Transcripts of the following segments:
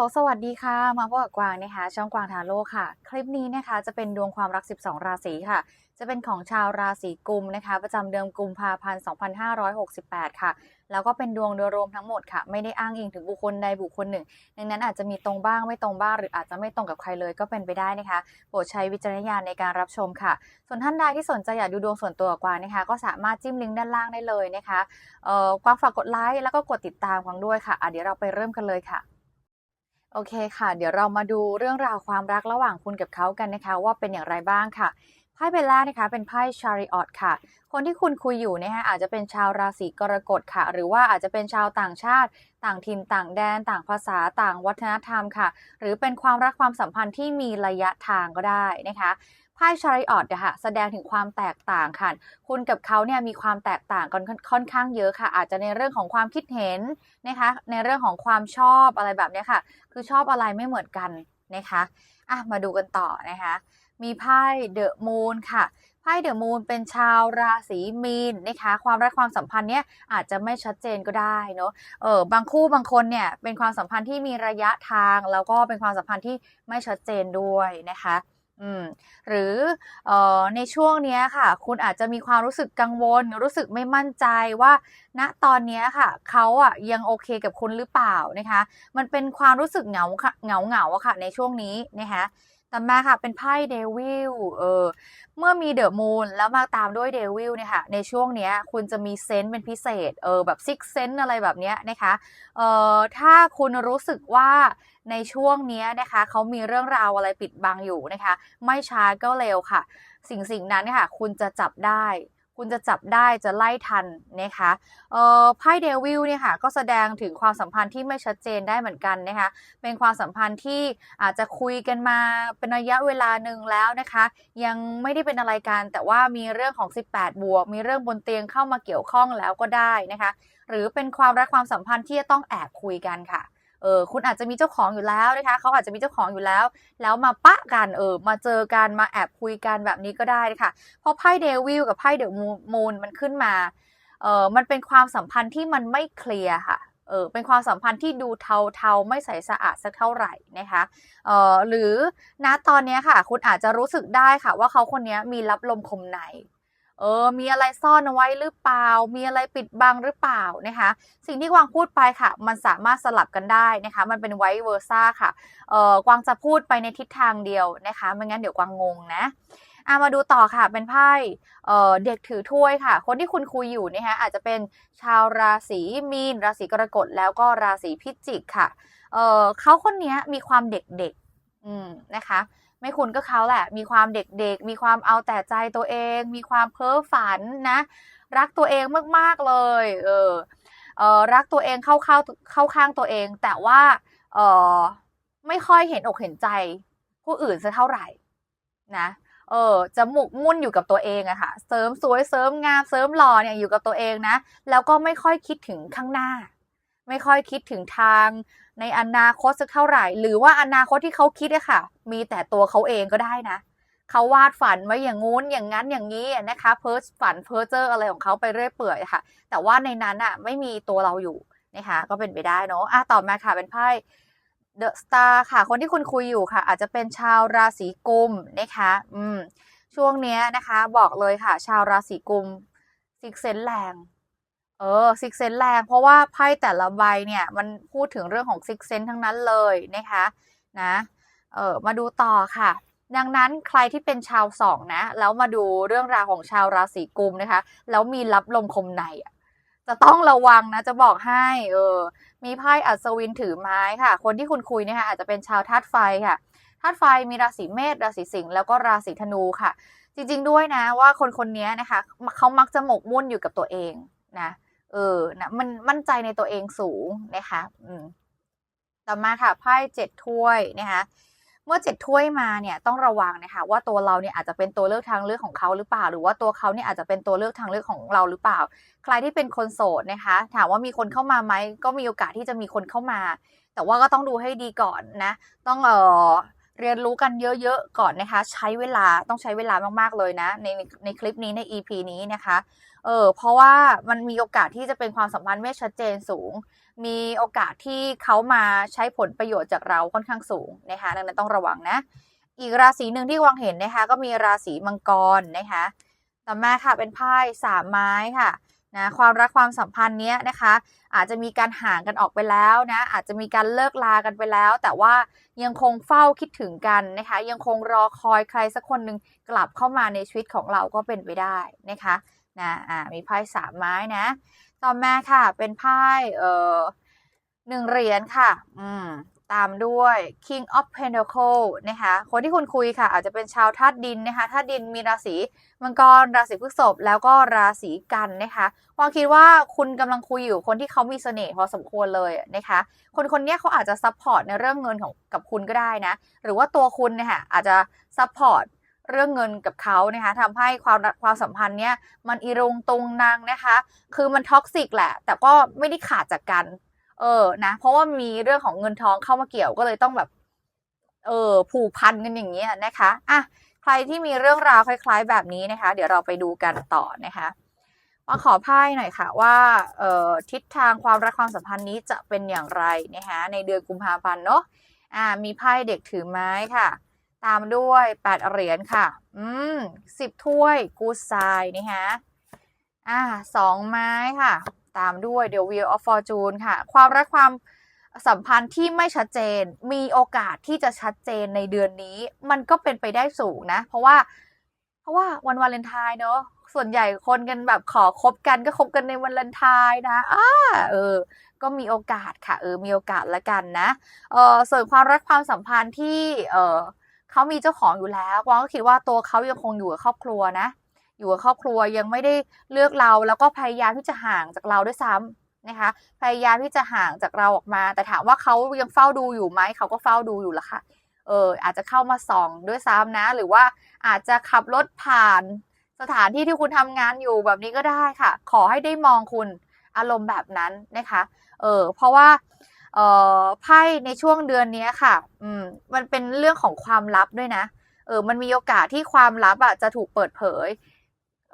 ลโหลสวัสดีค่ะ มาพบกับกวางนะคะ ช่องกวางทาโร่ค่ะ คลิปนี้นะคะจะเป็นดวงความรัก 12 ราศีค่ะ จะเป็นของชาวราศีกุมนะคะ ประจำเดือนกุมภาพันธ์2568 ค่ะ แล้วก็เป็นดวงโดยรวมทั้งหมดค่ะ ไม่ได้อ้างอิงถึงบุคคลใดบุคคลหนึ่ง ดังนั้นอาจจะมีตรงบ้างไม่ตรงบ้าง หรืออาจจะไม่ตรงกับใครเลยก็เป็นไปได้นะคะ โปรดใช้วิจารณญาณในการรับชมค่ะ ส่วนท่านใดที่สนใจอยากดูดวงส่วนตัวกวางนะคะ ก็สามารถจิ้มลิงก์ด้านล่างได้เลยนะคะเอ่อกวางฝากกดไลค์แล้วก็กดติดตามกวางด้วยค่ะอะเดี๋ยวเราไปเริ่มกันเลยค่ะ โอเคค่ะ เดี๋ยวเรามาดูเรื่องราวความรักระหว่างคุณกับเขากันนะคะ ว่าเป็นอย่างไรบ้างค่ะไพ่เบลล่านะคะ เป็นไพ่ชาริออตค่ะ คนที่คุณคุยอยู่นะคะอาจจะเป็นชาวราศีกรกฎค่ะ หรือว่าอาจจะเป็นชาวต่างชาติ ต่างถิ่นต่างแดน ต่างภาษาต่างวัฒนธรรมค่ะ หรือเป็นความรักความสัมพันธ์ที่มีระยะทางก็ได้นะคะ ไพ่ชาริออตนะคะแสดงถึงความแตกต่างค่ะ คุณกับเขาเนี่ยมีความแตกต่างกันค่อนข้างเยอะค่ะ อาจจะในเรื่องของความคิดเห็นนะคะ ในเรื่องของความชอบอะไรแบบนี้ค่ะ คือชอบอะไรไม่เหมือนกันนะคะอะมาดูกันต่อนะคะ มีไพ่เดอะมูนค่ะไพ่เดอะมูนเป็นชาวราศีมีนนะคะ ความรักความสัมพันธ์เนี้ยอาจจะไม่ชัดเจนก็ได้เนอะเออบางคู่บางคนเนี่ยเป็นความสัมพันธ์ที่มีระยะทาง แล้วก็เป็นความสัมพันธ์ที่ไม่ชัดเจนด้วยนะคะ อืมหรือออในช่วงเนี้ยค่ะ คุณอาจจะมีความรู้สึกกังวล รู้สึกไม่มั่นใจว่าณตอนเนี้ยค่ะเขาอะยังโอเคกับคุณหรือเปล่านะคะ มันเป็นความรู้สึกเหงาเหงาเหงาอะค่ะในช่วงนี้นะคะ ต่อมาค่ะเป็นไพ่เดวิล เออ เมื่อมีเดอะมูนแล้วมาตามด้วยเดวิลเนี่ยค่ะ ในช่วงเนี้ยคุณจะมีเซนต์เป็นพิเศษ เออแบบซิกเซนต์อะไรแบบเนี้ยนะคะ เออถ้าคุณรู้สึกว่าในช่วงเนี้ยนะคะเขามีเรื่องราวอะไรปิดบังอยู่นะคะ ไม่ช้าก็เร็วค่ะ สิ่งสิ่งนั้นเนี่ยค่ะ คุณจะจับได้ คุณจะจับได้จะไล่ทันนะคะเอ่อไพ่เดวิลเนี่ยค่ะก็แสดงถึงความสัมพันธ์ที่ไม่ชัดเจนได้เหมือนกันนะคะเป็นความสัมพันธ์ที่อาจจะคุยกันมาเป็นระยะเวลาหนึ่งแล้วนะคะ ยังไม่ได้เป็นอะไรกันแต่ว่ามีเรื่องของ 18 บวก มีเรื่องบนเตียงเข้ามาเกี่ยวข้องแล้วก็ได้นะคะ หรือเป็นความรักความสัมพันธ์ที่จะต้องแอบคุยกันค่ะ เออคุณอาจจะมีเจ้าของอยู่แล้วนะคะเขาอาจจะมีเจ้าของอยู่แล้ว แล้วมาปะกันเออมาเจอกันมาแอบคุยกันแบบนี้ก็ได้ค่ะเพราะไพ่เดวิลกับไพ่เดอะมูนมันขึ้นมาเออมันเป็นความสัมพันธ์ที่มันไม่เคลียร์ค่ะเออเป็นความสัมพันธ์ที่ดูเทาๆ ไม่ใสสะอาดสักเท่าไหร่นะคะเออหรือณตอนนี้ค่ะ คุณอาจจะรู้สึกได้ค่ะ ว่าเขาคนนี้มีรับลมคมใน เออ มีอะไรซ่อนเอาไว้หรือเปล่า มีอะไรปิดบังหรือเปล่านะคะ สิ่งที่กวางพูดไปค่ะ มันสามารถสลับกันได้นะคะ มันเป็นไวเวอร์ซ่าค่ะ เออกวางจะพูดไปในทิศทางเดียวนะคะ ไม่งั้นเดี๋ยวกวางงงนะอะมาดูต่อค่ะ เป็นไพ่เอ่อเด็กถือถ้วยค่ะ คนที่คุณคุยอยู่นะคะอาจจะเป็นชาวราศีมีน ราศีกรกฎแล้วก็ราศีพิจิกค่ะเออเขาคนนี้มีความเด็กๆนะคะ ไม่คุณก็เขาแหละ มีความเด็กๆ มีความเอาแต่ใจตัวเอง มีความเพ้อฝันนะ รักตัวเองมากๆเลย เออเออรักตัวเองเข้าเข้าเข้าข้างตัวเอง แต่ว่าเออไม่ค่อยเห็นอกเห็นใจ ผู้อื่นสักเท่าไหร่นะเออจะหมกมุ่นอยู่กับตัวเองอะค่ะ เสริมสวยเสริมงามเสริมหล่อเนี่ยอยู่กับตัวเองนะ แล้วก็ไม่ค่อยคิดถึงข้างหน้า ไม่ค่อยคิดถึงทาง ในอนาคตสักเท่าไหร่ หรือว่าอนาคตที่เขาคิดอะค่ะ มีแต่ตัวเขาเองก็ได้นะเขาวาดฝันไว้อย่างงู้นอย่างนั้นอย่างนี้นะคะเพ้อฝันเพ้อเจออะไรของเขาไปเรื่อยเปื่อยค่ะ แต่ว่าในนั้นอะไม่มีตัวเราอยู่นะคะก็เป็นไปได้เนาะอะต่อมาค่ะเป็นไพ่เดอะสตาร์ค่ะ คนที่คุณคุยอยู่ค่ะ อาจจะเป็นชาวราศีกุมนะคะ อืม ช่วงเนี้ยนะคะ บอกเลยค่ะ ชาวราศีกุมซิกเซนแรง เออซิกเซนแรงเพราะว่าไพ่แต่ละใบเนี่ย มันพูดถึงเรื่องของซิกเซนทั้งนั้นเลยนะคะนะเออมาดูต่อค่ะ ดังนั้นใครที่เป็นชาวสองนะ แล้วมาดูเรื่องราวของชาวราศีกุมนะคะ แล้วมีรับลมคมในอะจะต้องระวังนะจะบอกให้เออมีไพ่อัศวินถือไม้ค่ะ คนที่คุณคุยนะคะอาจจะเป็นชาวธาตุไฟค่ะธาตุไฟมีราศีเมษราศีสิงห์แล้วก็ราศีธนูค่ะ จริงๆด้วยนะว่าคนคนนี้นะคะเขามักจะหมกมุ่นอยู่กับตัวเองนะ เออนะมันมั่นใจในตัวเองสูงนะคะอืมต่อมาค่ะไพ่เจ็ดถ้วยนะคะเมื่อเจ็ดถ้วยมาเนี่ยต้องระวังนะคะว่าตัวเราเนี่ยอาจจะเป็นตัวเลือกทางเลือกของเขาหรือเปล่า หรือว่าตัวเขาเนี่ยอาจจะเป็นตัวเลือกทางเลือกของเราหรือเปล่า ใครที่เป็นคนโสดนะคะ ถามว่ามีคนเข้ามาไหมก็มีโอกาสที่จะมีคนเข้ามา แต่ว่าก็ต้องดูให้ดีก่อนนะ ต้องเออ เรียนรู้กันเยอะๆก่อนนะคะ ใช้เวลาต้องใช้เวลามากๆเลยนะ ในในคลิปนี้ใน EP นี้นะคะเออเพราะว่ามันมีโอกาสที่จะเป็นความสัมพันธ์ไม่ชัดเจนสูง มีโอกาสที่เขามาใช้ผลประโยชน์จากเราค่อนข้างสูงนะคะดังนั้นต้องระวังนะ อีกราศีหนึ่งที่วางเห็นนะคะ ก็มีราศีมังกรนะคะ ต่อมาค่ะเป็นไพ่สามไม้ค่ะ นะความรักความสัมพันธ์เนี้ยนะคะ อาจจะมีการห่างกันออกไปแล้วนะอาจจะมีการเลิกลากันไปแล้ว แต่ว่ายังคงเฝ้าคิดถึงกันนะคะ ยังคงรอคอยใครสักคนหนึ่งกลับเข้ามาในชีวิตของเราก็เป็นไปได้นะคะนะอ่ามีไพ่สามไม้นะ ต่อมาค่ะเป็นไพ่เอ่อหนึ่งเหรียญค่ะ อืม ตามด้วย King of Pentacle นะคะคนที่คุณคุยค่ะ อาจจะเป็นชาวธาตุดินนะคะธาตุดินมีราศีมังกรราศีพฤษภแล้วก็ราศีกันนะคะความคิดว่าคุณกำลังคุยอยู่คนที่เขามีเสน่ห์พอสมควรเลยนะคะ คนคนนี้เขาอาจจะซัพพอร์ตในเรื่องเงินของกับคุณก็ได้นะ หรือว่าตัวคุณเนี่ยค่ะอาจจะซัพพอร์ตเรื่องเงินกับเขานะคะทำให้ความความสัมพันธ์เนี้ยมันอีรุงตุงนางนะคะ คือมันท็อกซิกแหละ แต่ก็ไม่ได้ขาดจากกัน เออนะเพราะว่ามีเรื่องของเงินทองเข้ามาเกี่ยวก็เลยต้องแบบ เออผูกพันกันอย่างเงี้นะคะอะใครที่มีเรื่องราวคล้าย ๆ แบบนี้นะคะ เดี๋ยวเราไปดูกันต่อนะคะมาขอไพ่หน่อยค่ะว่าเอ่อทิศทางความรักความสัมพันธ์นี้จะเป็นอย่างไรนะคะในเดือนกุมภาพันธ์เนาะอ่า มีไพ่เด็กถือไม้ค่ะ ตามด้วยแปดเหรียญค่ะ อืมสิบถ้วยกูดไซนะคะอ่าสองไม้ค่ะ ตามด้วย The Wheel of Fortune ค่ะ ความรักความสัมพันธ์ที่ไม่ชัดเจน มีโอกาสที่จะชัดเจนในเดือนนี้ มันก็เป็นไปได้สูงนะ เพราะว่า เพราะว่าวันวาเลนไทน์เนอะส่วนใหญ่คนกันแบบขอคบกันก็คบกันในวันวาเลนไทน์นะอ่าเออ ก็มีโอกาสค่ะ เออ มีโอกาสละกันนะ เออส่วนความรักความสัมพันธ์ที่ เออเขามีเจ้าของอยู่แล้วกวางก็คิดว่าตัวเขายังคงอยู่กับครอบครัวนะ อยู่กับครอบครัวยังไม่ได้เลือกเรา แล้วก็พยายามที่จะห่างจากเราด้วยซ้ำนะคะ พยายามที่จะห่างจากเราออกมา แต่ถามว่าเขายังเฝ้าดูอยู่ไหมเขาก็เฝ้าดูอยู่ละค่ะเอออาจจะเข้ามาส่องด้วยซ้ำนะ หรือว่าอาจจะขับรถผ่านสถานที่ที่คุณทำงานอยู่แบบนี้ก็ได้ค่ะ ขอให้ได้มองคุณอารมณ์แบบนั้นนะคะเออเพราะว่าเออไพ่ในช่วงเดือนนี้ค่ะอืมมันเป็นเรื่องของความลับด้วยนะเออมันมีโอกาสที่ความลับอะจะถูกเปิดเผย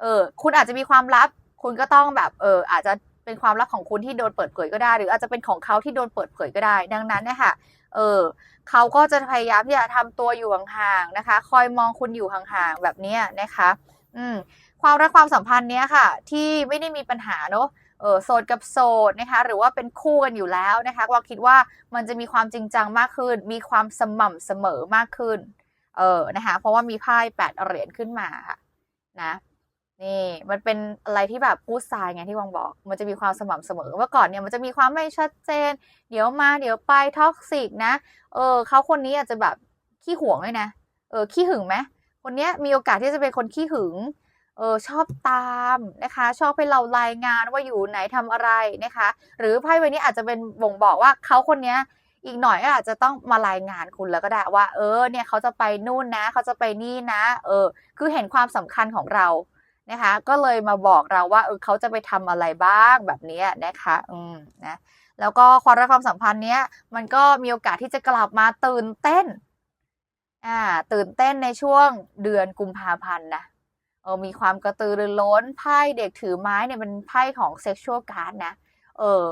เออคุณอาจจะมีความลับ คุณก็ต้องแบบเอออาจจะเป็นความลับของคุณที่โดนเปิดเผยก็ได้ หรืออาจจะเป็นของเขาที่โดนเปิดเผยก็ได้ ดังนั้นเนี่ยค่ะเออเขาก็จะพยายามที่จะทำตัวอยู่ห่างๆนะคะ คอยมองคุณอยู่ห่างๆแบบนี้นะคะ อืมความรักความสัมพันธ์เนี้ยค่ะ ที่ไม่ได้มีปัญหาเนอะเออโสดกับโสดนะคะ หรือว่าเป็นคู่กันอยู่แล้วนะคะว่าคิดว่ามันจะมีความจริงจังมากขึ้น มีความสม่ำเสมอมากขึ้น เออนะคะ เพราะว่ามีไพ่แปดเหรียญขึ้นมาค่ะนะ นี่มันเป็นอะไรที่แบบพูดทรายไงที่วังบอก มันจะมีความสม่ำเสมอเมื่อก่อนเนี่ยมันจะมีความไม่ชัดเจน เดี๋ยวมาเดี๋ยวไปท็อกซิกนะ เออเขาคนนี้อาจจะแบบขี้หวงเลยนะ เออขี้หึงไหมคนเนี้ยมีโอกาสที่จะเป็นคนขี้หึง เออชอบตามนะคะ ชอบให้เรารายงานว่าอยู่ไหนทำอะไรนะคะ หรือไพ่ใบนี้อาจจะเป็นบ่งบอกว่าเขาคนเนี้ยอีกหน่อยก็อาจจะต้องมารายงานคุณแล้วก็ได้ว่า เออเนี่ยเขาจะไปนู่นนะ เขาจะไปนี่นะ เออ คือเห็นความสำคัญของเรา นะคะ ก็เลยมาบอกเราว่าเออเขาจะไปทำอะไรบ้างแบบนี้นะคะ อืมนะ แล้วก็ความรักความสัมพันธ์เนี้ย มันก็มีโอกาสที่จะกลับมาตื่นเต้น อ่า ตื่นเต้นในช่วงเดือนกุมภาพันธ์นะเออมีความกระตือรือร้นไพ่เด็กถือไม้เนี่ยเป็นไพ่ของเซ็กชวลการ์ดนะ เออ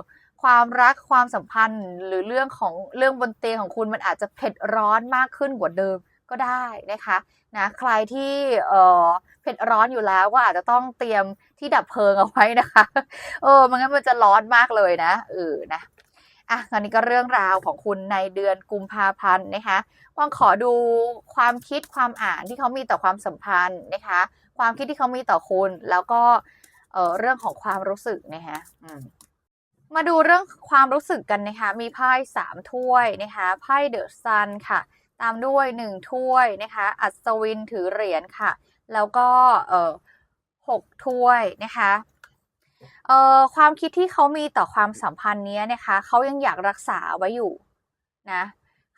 ความรักความสัมพันธ์หรือเรื่องของเรื่องบนเตียงของคุณมันอาจจะเผ็ดร้อนมากขึ้นกว่าเดิม ก็ได้นะคะนะใครที่เออเผ็ดร้อนอยู่แล้วก็อาจจะต้องเตรียมที่ดับเพลิงเอาไว้นะคะเออมันงั้นมันจะร้อนมากเลยนะเออนะอะตอนนี้ก็เรื่องราวของคุณในเดือนกุมภาพันธ์นะคะว่างขอดูความคิดความอ่านที่เขามีต่อความสัมพันธ์นะคะ ความคิดที่เขามีต่อคุณ แล้วก็เออเรื่องของความรู้สึกนะคะอืมมาดูเรื่องความรู้สึกกันนะคะ มีไพ่สามถ้วยนะคะ ไพ่เดอะซันค่ะ ตามด้วยหนึ่งถ้วยนะคะ อัศวินถือเหรียญค่ะ แล้วก็เออหกถ้วยนะคะเอ่อความคิดที่เขามีต่อความสัมพันธ์เนี้ยนะคะเขายังอยากรักษาไว้อยู่นะ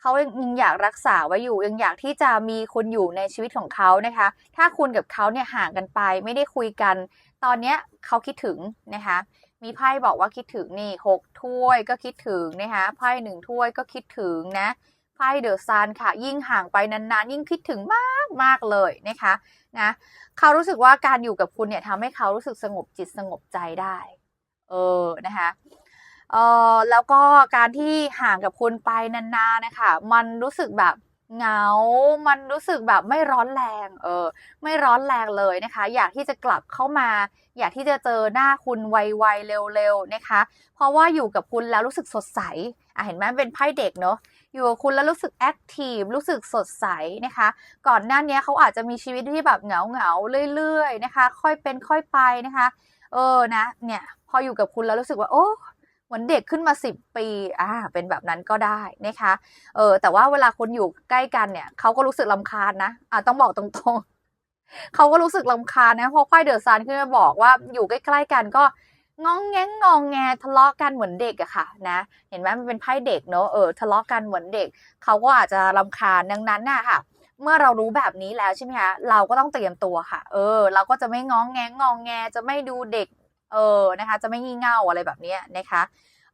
เขายังอยากรักษาไว้อยู่ ยังอยากที่จะมีคุณอยู่ในชีวิตของเขานะคะ ถ้าคุณกับเขาเนี่ยห่างกันไป ไม่ได้คุยกัน ตอนเนี้ยเขาคิดถึงนะคะ มีไพ่บอกว่าคิดถึงนี่หกถ้วยก็คิดถึงนะคะไพ่หนึ่งถ้วยก็คิดถึงนะ ไพ่เดอะซันค่ะ ยิ่งห่างไปนานๆ ยิ่งคิดถึงมากมากเลยนะคะนะเขารู้สึกว่าการอยู่กับคุณเนี่ยทำให้เขารู้สึกสงบจิตสงบใจได้เออนะคะเออแล้วก็การที่ห่างกับคุณไปนานๆนะคะ มันรู้สึกแบบเหงา มันรู้สึกแบบไม่ร้อนแรง เออ ไม่ร้อนแรงเลยนะคะ อยากที่จะกลับเข้ามา อยากที่จะเจอหน้าคุณไวๆเร็วๆนะคะ เพราะว่าอยู่กับคุณแล้วรู้สึกสดใส อะเห็นไหมเป็นไพ่เด็กเนาะ อยู่กับคุณแล้วรู้สึกแอคทีฟรู้สึกสดใสนะคะ ก่อนหน้านี้เขาอาจจะมีชีวิตที่แบบเหงาเหงาเรื่อยๆนะคะ ค่อยเป็นค่อยไปนะคะ เออนะ เนี่ยพออยู่กับคุณแล้วรู้สึกว่าโอ้เหมือนเด็กขึ้นมาสิบปี อ่า เป็นแบบนั้นก็ได้นะคะ เออ แต่ว่าเวลาคุณอยู่ใกล้กันเนี่ย เขาก็รู้สึกลำคาญนะ อ่าต้องบอกตรงๆ เขาก็รู้สึกลำคาญนะพราะไพ่เดือะซันขึ้นมาบอกว่าอยู่ใกล้ๆกันก็ งองแงงงองแงทะเลาะกันเหมือนเด็กอะค่ะนะ เห็นไหมมันเป็นไพ่เด็กเนอะเออทะเลาะกันเหมือนเด็ก เขาก็อาจจะรำคาญดังนั้นน่ะค่ะ เมื่อเรารู้แบบนี้แล้วใช่ไหมคะเราก็ต้องเตรียมตัวค่ะ เออ เราก็จะไม่ง้องแงงงองแงจะไม่ดูเด็ก เออนะคะ จะไม่งี่เง่าอะไรแบบนี้นะคะ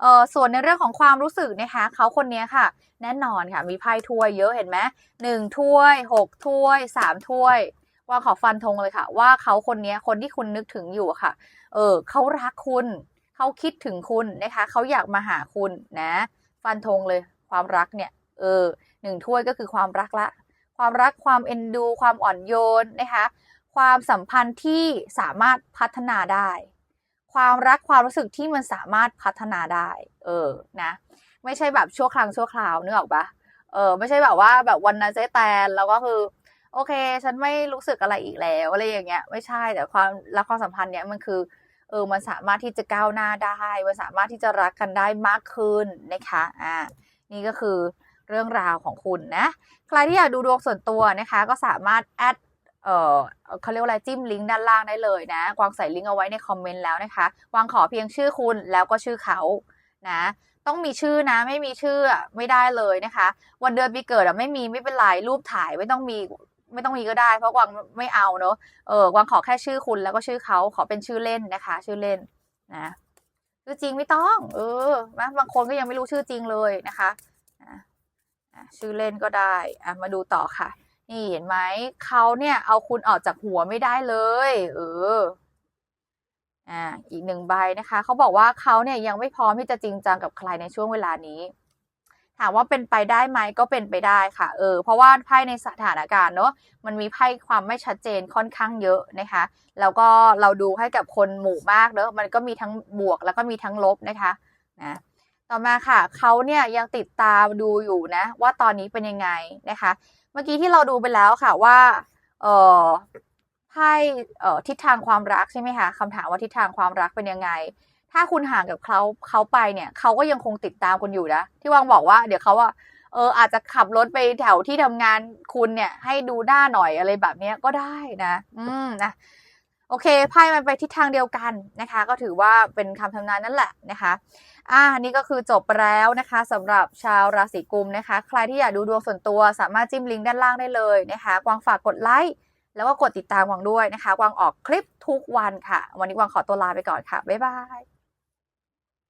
เออส่วนในเรื่องของความรู้สึกนะคะเขาคนนี้ค่ะ แน่นอนค่ะ มีไพ่ถ้วยเยอะเห็นไหมหนึ่งถ้วยหกถ้วยสามถ้วย ว่าขอฟันธงเลยค่ะ ว่าเขาคนนี้คนที่คุณนึกถึงอยู่ค่ะ เออเขารักคุณ เขาคิดถึงคุณนะคะ เขาอยากมาหาคุณนะ ฟันธงเลย ความรักเนี่ย เออหนึ่งถ้วยก็คือความรักละ ความรักความเอ็นดู ความอ่อนโยนนะคะ ความสัมพันธ์ที่สามารถพัฒนาได้ ความรักความรู้สึกที่มันสามารถพัฒนาได้ เออนะ ไม่ใช่แบบชั่วครั้งชั่วคราวนึกออกปะเออไม่ใช่แบบว่าแบบวันนั้นเจ๊แตนแล้วก็คือ โอเค ฉันไม่รู้สึกอะไรอีกแล้วอะไรอย่างเงี้ย ไม่ใช่แต่ความรักความสัมพันธ์เนี้ยมันคือเออมันสามารถที่จะก้าวหน้าได้มันสามารถที่จะรักกันได้มากขึ้นนะคะอ่านี่ก็คือเรื่องราวของคุณนะ ใครที่อยากดูดวงส่วนตัวนะคะ ก็สามารถแอดเออเขาเรียกว่าอะไรจิ้มลิงก์ด้านล่างได้เลยนะวางใส่ลิงก์เอาไว้ในคอมเมนต์แล้วนะคะ วางขอเพียงชื่อคุณแล้วก็ชื่อเขานะ ต้องมีชื่อนะ ไม่มีชื่อไม่ได้เลยนะคะ วันเดือนปีเกิดอะไม่มีไม่เป็นไรรูปถ่ายไม่ต้องมี ไม่ต้องมีก็ได้ เพราะกวางไม่เอาเนอะเออกวางขอแค่ชื่อคุณแล้วก็ชื่อเขาขอเป็นชื่อเล่นนะคะ ชื่อเล่นนะชื่อจริงไม่ต้อง เออนะบางคนก็ยังไม่รู้ชื่อจริงเลยนะคะอะอะชื่อเล่นก็ได้อะมาดูต่อค่ะ นี่เห็นไหมเขาเนี่ยเอาคุณออกจากหัวไม่ได้เลย เอออ่าอีกหนึ่งใบนะคะเขาบอกว่าเขาเนี่ยยังไม่พร้อมที่จะจริงจังกับใครในช่วงเวลานี้ ถามว่าเป็นไปได้ไหมก็เป็นไปได้ค่ะ เออ เพราะว่าไพ่ในสถานการณ์เนอะมันมีไพ่ความไม่ชัดเจนค่อนข้างเยอะนะคะ แล้วก็เราดูให้กับคนหมู่มากเนอะมันก็มีทั้งบวกแล้วก็มีทั้งลบนะคะนะต่อมาค่ะเขาเนี่ยยังติดตามดูอยู่นะ ว่าตอนนี้เป็นยังไงนะคะ เมื่อกี้ที่เราดูไปแล้วค่ะว่าเออไพ่เอ่อทิศทางความรักใช่ไหมคะคำถามว่าทิศทางความรักเป็นยังไง ถ้าคุณห่างกับเขาเขาไปเนี่ยเขาก็ยังคงติดตามคุณอยู่นะที่วางบอกว่า เดี๋ยวเขาว่าเอออาจจะขับรถไปแถวที่ทำงานคุณเนี่ย ให้ดูหน้าหน่อยอะไรแบบเนี้ยก็ได้นะ อืมนะโอเคไพ่มันไปทิศทางเดียวกันนะคะ ก็ถือว่าเป็นคำทำนานนั่นแหละนะคะ อ่านี่ก็คือจบแล้วนะคะสำหรับชาวราศีกุมนะคะ ใครที่อยากดูดวงส่วนตัวสามารถจิ้มลิงก์ด้านล่างได้เลยนะคะ กวางฝากกดไลค์แล้วก็กดติดตามกวางด้วยนะคะกวางออกคลิปทุกวันค่ะ วันนี้กวางขอตัวลาไปก่อนค่ะบ๊ายบาย